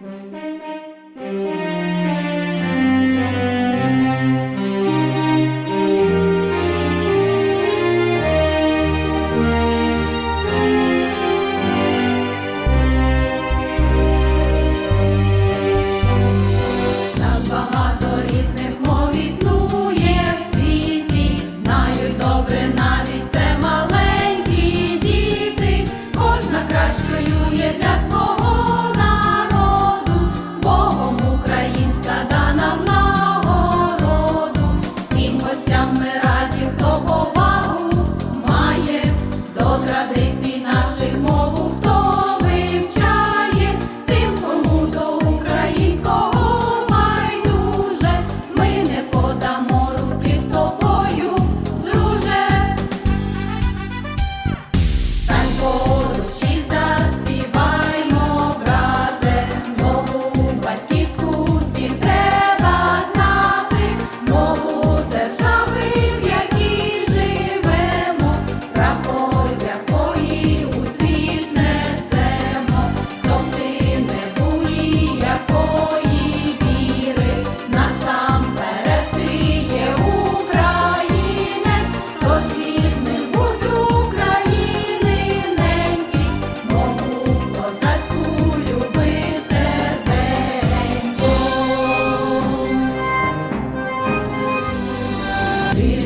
Música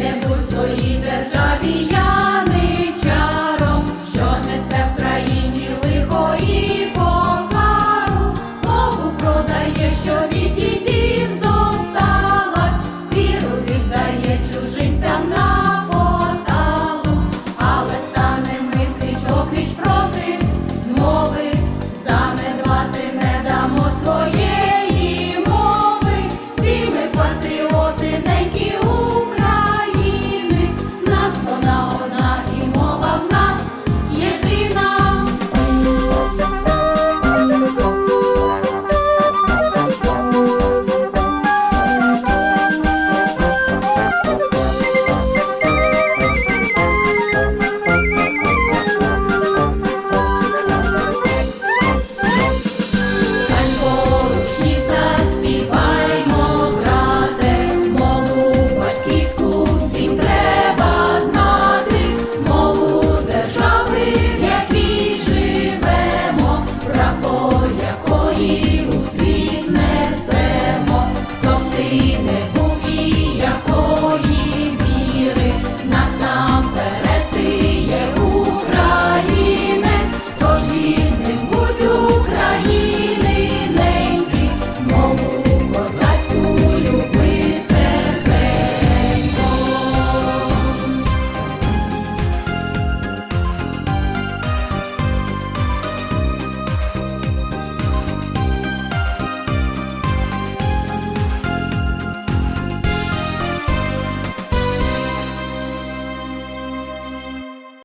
не будь своїй державі. Яничаром,